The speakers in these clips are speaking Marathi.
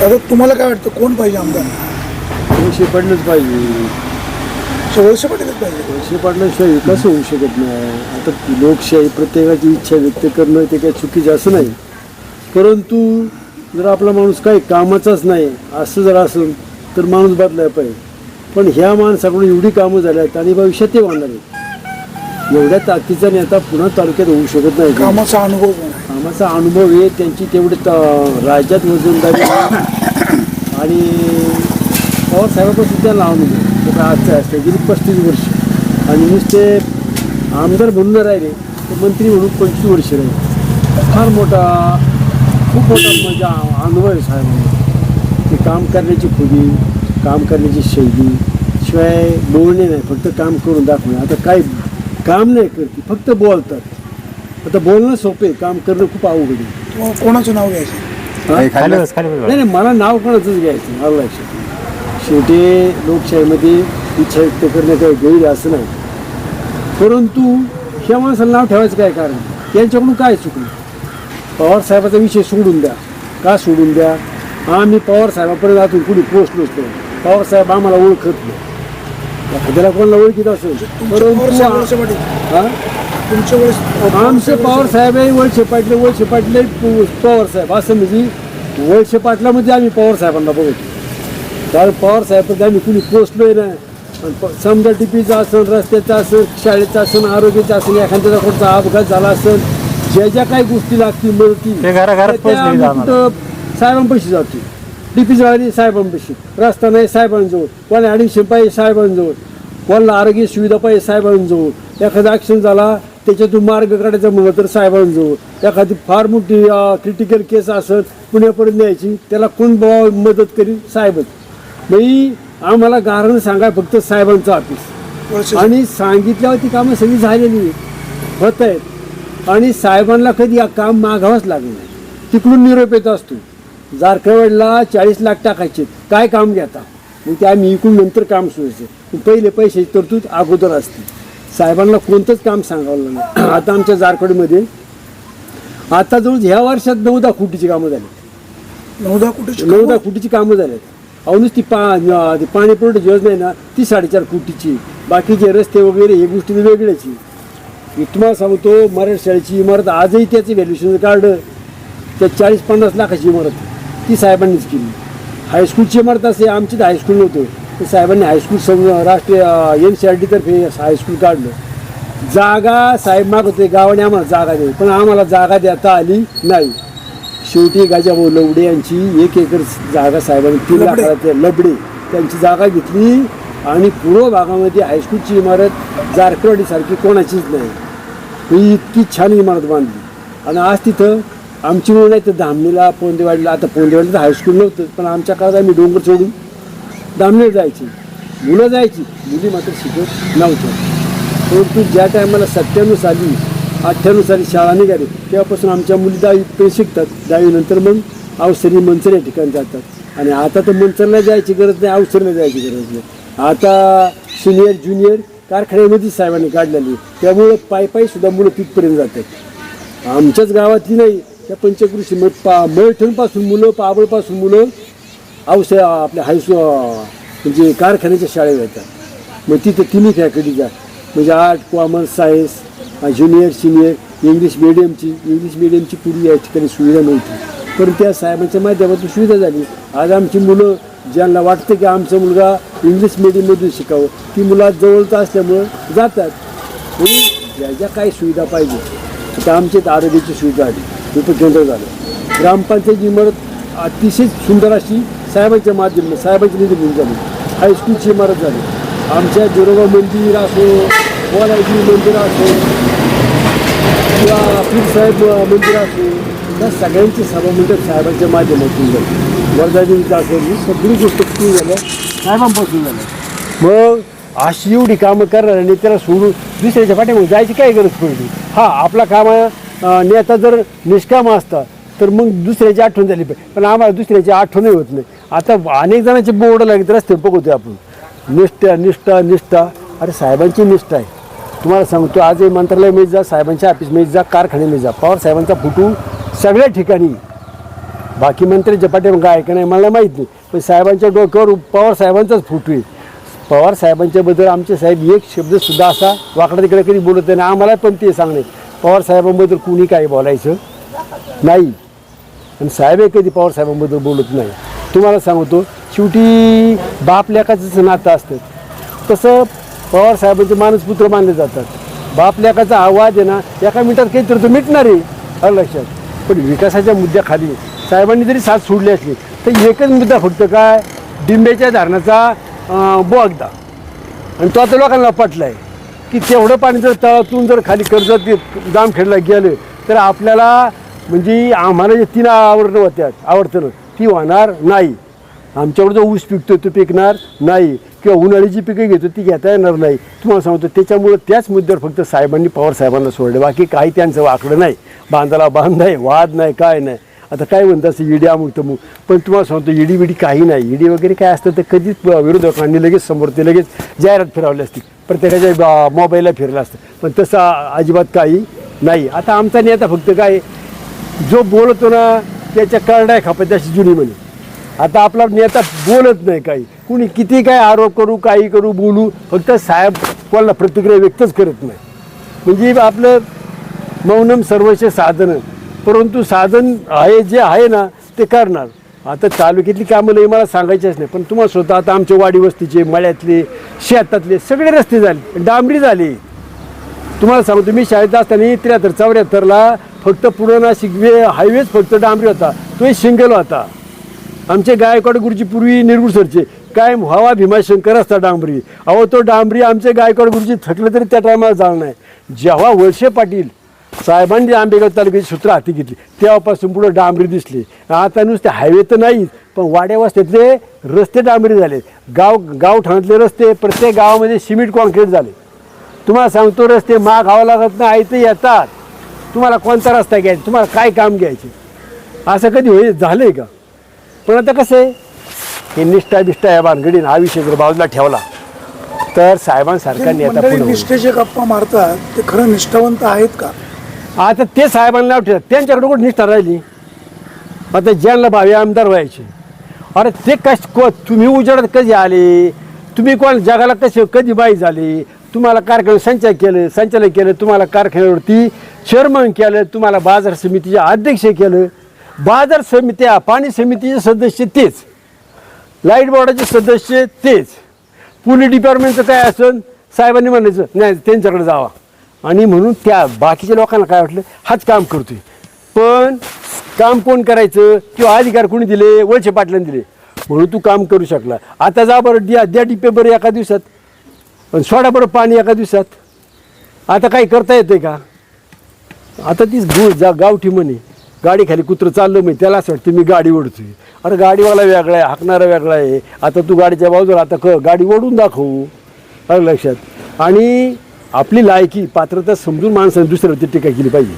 दादा तुम्हाला काय वाटतं कोण पाहिजे आमदार? वळसे पाटलंच पाहिजे. वळसे पाटीलच पाहिजे. वळसे पाटल्याशिवाय विकास होऊ शकत नाही? आता लोकशाही प्रत्येकाची इच्छा व्यक्त करणं ते काही चुकीचं असं नाही. परंतु जर आपला माणूस काही कामाचाच नाही असं जर असेल तर माणूस बदलायला पाहिजे. पण ह्या माणसाकडून एवढी कामं झाली आहेत आणि भविष्यात ते वाढणार आहेत. एवढ्या ताकदीचा नेता पुन्हा तालुक्यात होऊ शकत नाही. कामाचा अनुभव कामाचा अनुभव आहे त्यांची तेवढे त- राज्यात वजनदारी. आणि पवार साहेबापासून त्यांना अनुभव तो काय आजचा असते. गेली पस्तीस वर्ष. आणि नुसते आमदार म्हणून राहिले तर मंत्री म्हणून पंचवीस वर्ष राहिले. फार मोठा खूप मोठा म्हणजे अनुभव आहे साहेबांना. ते काम करण्याची खुबी काम करण्याची शैली शिवाय बोलणे नाही फक्त काम करून दाखवणे. आता काय काम नाही करते फक्त बोलतात. आता बोलणं सोपे आहे, काम करणं खूप अवघड आहे. तुम्हाला कोणाचं नाव घ्यायचं? हा? खाली बस खाली बस. नाही नाही मला नाव कोणाचंच घ्यायचं मला लक्षात शेवटी. लोकशाहीमध्ये इच्छा व्यक्त करणं काही गैर असं नाही. परंतु ह्या माणसाला नाव ठेवायचं काय कारण? यांच्याकडून काय चुकलं? पवार साहेबाचा विषय सोडून द्या. का सोडून द्या? आम्ही पवार साहेबापर्यंत अजून कुणी पोचलोच नाही. पवार साहेब आम्हाला ओळखत नाही. एखाद्याला कोणाला ओळखीत असेल? हा? आमचे पवार साहेब आहे वळसे पाटले वळसे पाटले पवार साहेब. असं म्हणजे वळसे पाटलामध्ये आम्ही पवार साहेबांना बघतो. कारण पवार साहेब आम्ही कुणी पोचलोय ना समजा टिपीचं असेल रस्त्याचं असेल शाळेचं असेल आरोग्याचं असेल एखाद्याचा कोणता अपघात झाला असेल ज्या ज्या काही गोष्टी लागतील मिळतील ते घराघरात त्या पोहोचले आम्ही आम्हाला. कुठं साहेबांपाशी जातो टिपी जळाली साहेबांपाशी. रस्ता नाही साहेबांजवळ. कोणा ॲडमिशन पाहिजे साहेबांजवळ. कोणाला आरोग्य सुविधा पाहिजे साहेबांजवळ. एखादा ॲक्सिडेंट झाला त्याच्यातून मार्ग काढायचा म्हणलं तर साहेबांजवळ. एखादी फार मोठी क्रिटिकल केस असेल पुण्यापर्यंत न्यायची त्याला कोण मदत करील? साहेबच. नाही आम्हाला कारण सांगा फक्त साहेबांचं ऑफिस आणि सांगितल्यावर ती कामं सगळी झालेली होत आहेत आणि साहेबांना कधी या काम मागावंच लागलं नाही. तिकडून निरोप येत असतो. जारखेवाडला चाळीस लाख टाकायचे. काय काम घेता मग ते आम्ही इकडून नंतर काम सोडायचं. पहिले पैसे तरतूद अगोदर असते. साहेबांना कोणतंच काम सांगावं नाही. आता आमच्या जारखेडमध्ये आता जवळ ह्या वर्षात नऊदा कोटीची कामं झाली. नवदा कुठे नऊदा कोटीची कामं झालेत. अवनुस ती पा पाणी पुरवठ्याची योजना आहे ना ती साडेचार कोटीची बाकीचे रस्ते वगैरे हे गोष्टी वेगळ्याची मी तुम्हाला सांगतो मराठी शाळेची इमारत आजही त्याचं व्हॅल्युएशन काढलं त्या चाळीस पन्नास लाखाची इमारत ती साहेबांनीच केली. हायस्कूलची इमारत असे आमची तर हायस्कूल नव्हतं. तर साहेबांनी हायस्कूल सम राष्ट्रीय एन सी आर टीतर्फे हायस्कूल काढलं. जागा साहेब मागत होते गावाने आम्हाला जागा दे पण आम्हाला जागा देता आली नाही. शेवटी गाजाभाऊ लवडे यांची एक एकर जागा साहेबांनी तीन लबडे. लाखाला लबडे त्यांची जागा घेतली. आणि पूर्व भागामध्ये हायस्कूलची इमारत जारकवाडीसारखी कोणाचीच नाही. ही इतकी छान इमारत बांधली. आणि आज तिथं आमची मुलं नाही तर धामणीला पोंदेवाडीला आता पोंदेवाडीला तर हायस्कूल नव्हतं पण आमच्या काळात आम्ही डोंगर सोडून धामणीला जायची. मुलं जायची मुली मात्र शिकत नव्हत्या. परंतु ज्या टायमाला सत्त्याण्णव साली अठ्ठ्याण्णव साली शाळा निघाली तेव्हापासून आमच्या मुली दहावीपर्यंत शिकतात. दहावीनंतर मग अवसरी मंचर या ठिकाणी जातात. आणि आता तर मंचरला जायची गरज नाही अवसरला जायची गरज नाही. आता सिनियर ज्युनियर कारखान्यामध्येच साहेबांनी काढलेली त्यामुळे पायी पायी सुद्धा मुलं तिथपर्यंत जातात. आमच्याच गावातली नाही त्या पंचकृषी मग पा मळठणपासून मुलं पाबळपासून मुलं औष आपल्या हायसू म्हणजे कारखान्याच्या शाळेत येतात. मग तिथे तिन्ही फॅकल्टीच्या म्हणजे art commerce science junior senior English मिडियमची English मिडियमची पूर्वी या ठिकाणी सुविधा नव्हती पण त्या साहेबांच्या माध्यमातून सुविधा झाली. आज आमची मुलं ज्यांना वाटतं की आमचा मुलगा इंग्लिश मिडियममधून शिकावं ती मुलं जवळचं असल्यामुळं जातात. ज्या ज्या काही सुविधा पाहिजे आता आमच्या इथं आरोग्याची सुविधा आली. उपकेंद्र झालं. ग्रामपंचायत इमारत अतिशय सुंदर अशी साहेबांच्या माध्यमातून साहेबांच्या निधीतून झाली. हायस्कूलची इमारत झाली. आमच्या बिरोबा मंदिर असो बोलायची मंदिर असो किंवा पीरसाहेब मंदिर असो त्या सगळ्यांची सभामंडप साहेबांच्या माध्यमातून झाली. वर्धादेवीचं असेल ही सगळी गोष्ट सुरू झाल्या साहेबांपासून झाल्या मग अशी एवढी कामं करणार आणि त्याला सोडून दुसऱ्याच्या पाठीमागे जायची काय गरज पडली? हा आपला काम नेता जर निष्काम असता तर मग दुसऱ्याची आठवण झाली पाहिजे. पण आम्हाला दुसऱ्याची आठवणही होत नाही. आता अनेक जणांचे बोर्ड लागत रस्ते बघतोय आपण. निष्ठा निष्ठा निष्ठा. अरे साहेबांची निष्ठा आहे. तुम्हाला सांगतो आजही मंत्रालयामध्ये जा साहेबांच्या ऑफिसमध्ये जा कारखान्यामध्ये जा. पवार साहेबांचा फुटू सगळ्या ठिकाणी. बाकी मंत्र्यांच्या जपाटे काय का नाही मला माहीत नाही. पण साहेबांच्या डोक्यावर पवार साहेबांचाच फुटू आहे. पवार साहेबांच्याबद्दल आमचे साहेब एक शब्दसुद्धा असा वाकडा तिकडे कधी बोलत नाही आम्हाला पण ते सांगणे. पवार साहेबांबद्दल कुणी काही बोलायचं? नाही. आणि साहेब कधी पवार साहेबांबद्दल बोलत नाही. तुम्हाला सांगतो शेवटी बाप लेखाचंच नातं असतं. तसं पवार साहेबांचे मानसपुत्र मानले जातात. बाप लेखाचा आवाज आहे ना एका मिनिटात काहीतरी तो मिटणार आहे आलं लक्षात. पण विकासाच्या मुद्द्याखाली साहेबांनी जरी साथ सोडली असली तर एकच मुद्दा फक्त काय? डिंब्याच्या धरणाचा बोगदा. आणि तो आता लोकांना आहे की तेवढं पाणी जर तळातून जर खाली कर्जत जामखेडला गेलं तर आपल्याला म्हणजे आम्हाला जे तीन आवडणं होत्या आवडतं ती होणार नाही. आमच्याकडे जो ऊस पिकतो तो पिकणार नाही. किंवा उन्हाळीची पिकं घेतो ती घेता येणार नाही. तुम्हाला सांगतो त्याच्यामुळं त्याच मुद्द्यावर फक्त साहेबांनी पवार साहेबांना सोडले. बाकी काही त्यांचं वाकडं नाही. बांधाला बांध नाही वाद नाही काय नाही. आता काय म्हणतात असं ईडी अमुक तमुक. पण तुम्हाला सांगतो ईडी बिडी काही नाही. ईडी वगैरे काय असतं तर कधीच विरोधकांनी लगेच समोर ते लगेच जाहिरात फिरवली असती. प्रत्येकाच्या बा- मोबाईलला फिरलं असतं. पण तसं अजिबात काही नाही. आता आमचा नेता फक्त काय जो बोलतो ना त्याच्या करड्या खापत अशी जुनी म्हणे. आता आपला नेता बोलत नाही काही. कुणी किती काय आरोप करू काही करू बोलू फक्त साहेब कोणाला प्रतिक्रिया व्यक्तच करत नाही. म्हणजे आपलं मौनम सर्वस्व साधनं. परंतु साधन आहे जे आहे ना ते करणार. आता तालुक्यातली कामं लई मला सांगायचीच नाही पण तुम्हाला स्वतः आता आमच्या वाडी वस्तीचे मळ्यातले शेतातले सगळे रस्ते झाले डांबरी झाली. तुम्हाला सांगतो मी शाळेत असताना त्र्याहत्तर चौऱ्याहत्तरला फक्त पूर्ण नाशिक वे हायवेच फक्त डांबरी होता. तोही सिंगल होता. आमचे गायकवाड गुरुजी पूर्वी निरगुडसरचे काय व्हावा भीमाशंकर असता डांबरी. अहो तो डांबरी आमचे गायकवाड गुरुजी थकले तरी त्या टायमाला जाणार नाही. जेव्हा वळसे पाटील साहेबांनी आंबेगाव तालुक्याची सूत्र हाती घेतली. तेव्हापासून पुढे डांबरी दिसली. आता नुसते हायवे तर नाहीच पण वाड्या वस्त्यातले रस्ते डांबरी झाले. गाव गावठाणातले रस्ते प्रत्येक गावामध्ये सिमेंट कॉन्क्रीट झाले. तुम्हाला सांगतो रस्ते मागावं लागत नाही ते येतात. तुम्हाला कोणता रस्ता घ्यायचा? तुम्हाला काय काम घ्यायचे? असं कधी होईल? झालं आहे का? पण आता कसं आहे? हे निष्ठा बिष्ठा या भानगडीनं हा विषय जर बाजूला ठेवला तर साहेबांसारखा नेता मंडळी पुढे होईल. निष्ठेचे गप्पा मारतात ते खरं निष्ठावंत आहेत का? आता ते साहेबांना नाव ठेवतात त्यांच्याकडे कुठं निष्ठा राहिली? आता ज्यांना भावी आमदार व्हायचे. अरे ते कश को तुम्ही उजेडात कधी आले? तुम्ही कोण जगाला कसे कधी बाई झाले? तुम्हाला कारखाने संचालक केलं संचालक केलं तुम्हाला कारखान्यावरती चेअरमन केलं तुम्हाला बाजार समितीचे अध्यक्ष केलं. बाजार समित्या पाणी समितीचे सदस्य तेच. लाइट बोर्डाचे सदस्य तेच. पोलीस डिपार्टमेंटचं काय असेल साहेबांनी म्हणायचं नाही त्यांच्याकडे जावा. आणि म्हणून त्या बाकीच्या लोकांना काय वाटलं? हाच काम करतोय. पण काम कोण करायचं? किंवा अधिकार कोणी दिले? वळसे पाटलांनी दिले. म्हणून तू काम करू शकला. आता जा बरं द्या द्या डिप्पे बरं एका दिवसात. पण सोडा बरं पाणी एका दिवसात. आता काही करता येते का? आता तीच गु जा गावठी म्हणे. गाडी खाली कुत्रं चाललं म्हणे. त्याला असं वाटतं मी गाडी ओढतोय. अरे गाडीवाला वेगळा आहे हाकणारा वेगळा आहे. आता तू गाडीच्या बाजूला आता क गाडी ओढून दाखवू. अरे लक्षात. आणि आपली लायकी पात्रता समजून माणसाने दुसऱ्यावरती टीका केली पाहिजे.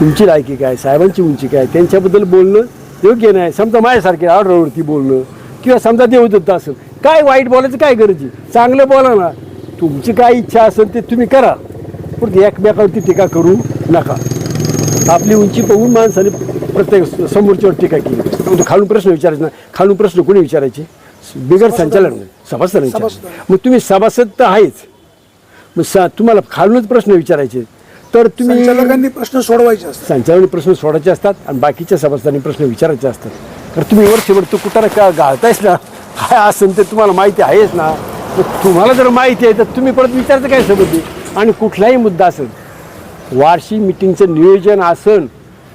तुमची लायकी काय साहेबांची उंची काय त्यांच्याबद्दल बोलणं योग्य नाही. समजा माझ्यासारखे ऑर्डरवरती बोलणं किंवा समजा देवदत्त असेल काय वाईट बोलायचं काय गरज आहे? चांगलं बोला ना. तुमची काय इच्छा असेल ते तुम्ही करा. पण एकमेकावरती टीका करू नका. आपली उंची पाहून माणसाने प्रत्येक समोरच्यावर टीका केली. खालून प्रश्न विचारायचा ना. खालून प्रश्न कोणी विचारायचे? बिगर सभासद सभासद. मग तुम्ही सभासद तर आहेच. मग सा तुम्हाला खालूनच प्रश्न विचारायचे. तर तुम्ही संचालकांनी प्रश्न सोडवायचे असतात. संचालकांनी प्रश्न सोडायचे असतात आणि बाकीच्या सभासदांनी प्रश्न विचारायचे असतात. तर तुम्ही वर्षभर तू कुठं का घालतायस ना? काय असेल ते तुम्हाला माहिती आहेच ना? मग तुम्हाला जर माहिती आहे तर तुम्ही परत विचारता काय संबंधी? आणि कुठलाही मुद्दा असेल वार्षिक मिटिंगचं नियोजन असेल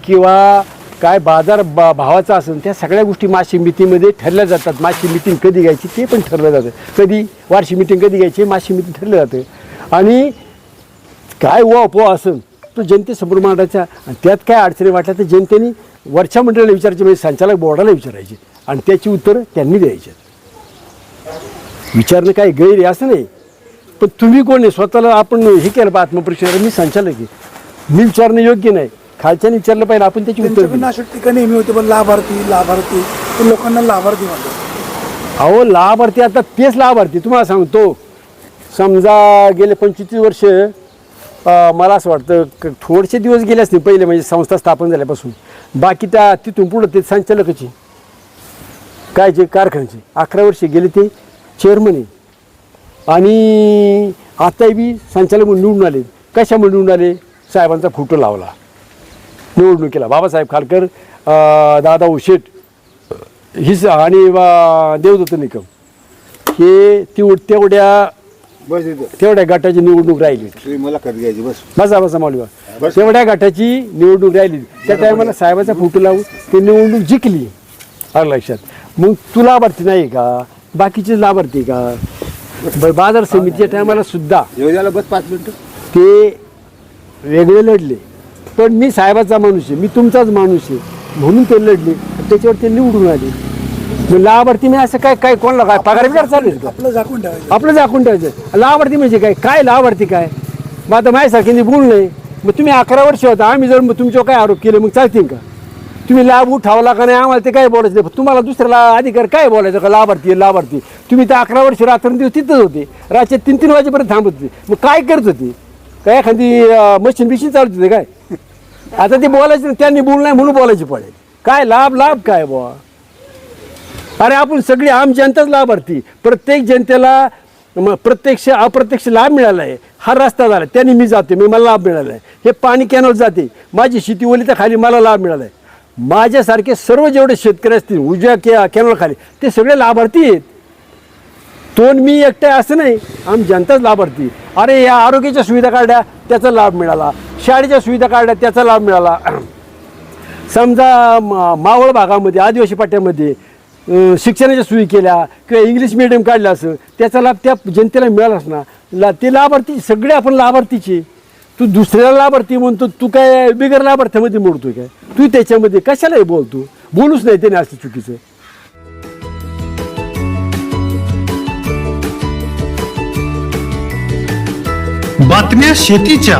किंवा काय बाजार बा भावाचा असेल त्या सगळ्या गोष्टी मासिक मिटिंगमध्ये ठरल्या जातात. मासिक मिटिंग कधी घ्यायची ते पण ठरलं जातं. कधी? वार्षिक मिटिंग कधी घ्यायची मासिक मिटिंग ठरलं जातं. आणि काय व अपो असेल तो जनतेसमोर मांडायचा. आणि त्यात काय अडचणी वाटल्या तर जनतेने वरच्या मंडळाला विचारायचे म्हणजे संचालक बोर्डाला विचारायचे. आणि त्याची उत्तरं त्यांनी द्यायची. विचारणं काय गैर आहे असं नाही. पण तुम्ही कोण आहे? स्वतःला आपण हे केलं बा आत्मपरीक्षा मी संचालक आहे. मी विचारणं योग्य नाही. खालच्याने विचारलं पाहिजे आपण त्याची उत्तर त्यांच्याकडनं अशा टीका नेहमी होते पण लाभार्थी लाभार्थी. लोकांना लाभार्थी म्हणतात. अहो लाभार्थी आता तेच लाभार्थी तुम्हाला सांगतो. समजा गेले पंचवीस वर्ष मला असं वाटतं क- थोडेसे दिवस गेले असतील पहिले म्हणजे संस्था स्थापन झाल्यापासून. बाकी त्या तिथून पुढं ते संचालकाची काय जे कारखान्याचे अकरा वर्षे गेले ते चेअरमन आहे. आणि आताही बी संचालक म्हणून निवडून आले. कशामुळे निवडून आले? साहेबांचा फोटो लावला. निवडणुकीला. बाबासाहेब खारकर दादा उशेट हिस आणि देवदत्त निकम. हे तेवढ तेवढ्या बस इथं. तेवढ्या गटाची निवडणूक राहिली. तुझी मुलाखत घ्यायची बस. बसा बसा माऊलीबा. तेवढ्या गटाची निवडणूक राहिली. त्या टायमाला साहेबाचा फोटो लावून ते निवडणूक जिंकली. आलं लक्षात. मग तू लाभार्थी नाही का? बाकीचे लाभार्थी का? ब- बाजार समितीच्या टायमाला सुद्धा. येऊ बस पाच मिनिटं. ते वेगळे लढले. पण मी साहेबाचा माणूस आहे. मी तुमचाच माणूस आहे. म्हणून ते लढले. त्याच्यावर ते निवडून आले. मग लाभार्थी मी असं काय काय कोणाला काय पगार बिगार चालू आहे का? आपलं झाकून ठेवायचं. आपलं झाकून ठेवायचं. लाभार्थी म्हणजे काय? काय लाभार्थी काय? मग आता माझ्यासारख्यांनी बोल नाही मग तुम्ही अकरा वर्ष होता. आम्ही जर मग तुमच्यावर काय आरोप केले मग चालतील का? तुम्ही लाभ उठावला का नाही. आम्हाला ते काय बोलायचं नाही. तुम्हाला दुसऱ्याला अधिकार काय बोलायचं का? लाभार्थी लाभार्थी. तुम्ही तर अकरा वर्ष रात्रंदिवस तिथंच होते. रातच्या तीन तीन वाजेपर्यंत थांबत होते. मग काय करत होते? काय एखादी मशीन बिशीन चालत होते काय? आता ते बोलायचं त्यांनी बोल नाही म्हणून बोलायची पडेल काय लाभ लाभ काय बुवा? अरे आपण सगळी आम जनताच लाभार्थी. प्रत्येक जनतेला मग प्रत्यक्ष अप्रत्यक्ष लाभ मिळाला आहे. हा रस्ता झाला. त्याने मी जाते मी मला लाभ मिळाला आहे. हे पाणी कॅनल जाते. माझी शेती ओली तर खाली मला लाभ मिळाला आहे. माझ्यासारखे सर्व जेवढे शेतकरी असतील उजव्या कॅ कॅनल खाली ते सगळे लाभार्थी आहेत. तोंड मी एकटे असं नाही. आम जनताच लाभार्थी. अरे या आरोग्याच्या सुविधा काढल्या त्याचा लाभ मिळाला. शाळेच्या सुविधा काढल्या त्याचा लाभ मिळाला. समजा मावळ भागामध्ये आदिवासी पाट्यामध्ये शिक्षणाच्या सोयी केल्या किंवा इंग्लिश मिडियम काढलं असं त्याचा लाभ त्या जनतेला मिळालाच ना ला ते लाभार्थी सगळे आपण लाभार्थीचे. तू दुसऱ्याला लाभार्थी म्हणतो तू काय बिगर लाभार्थ्यामध्ये मोडतोय काय? तू त्याच्यामध्ये कशालाही बोलतो? बोलूच नाही त्याने असं चुकीचं. बातम्या शेतीच्या.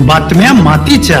बातम्या मातीच्या.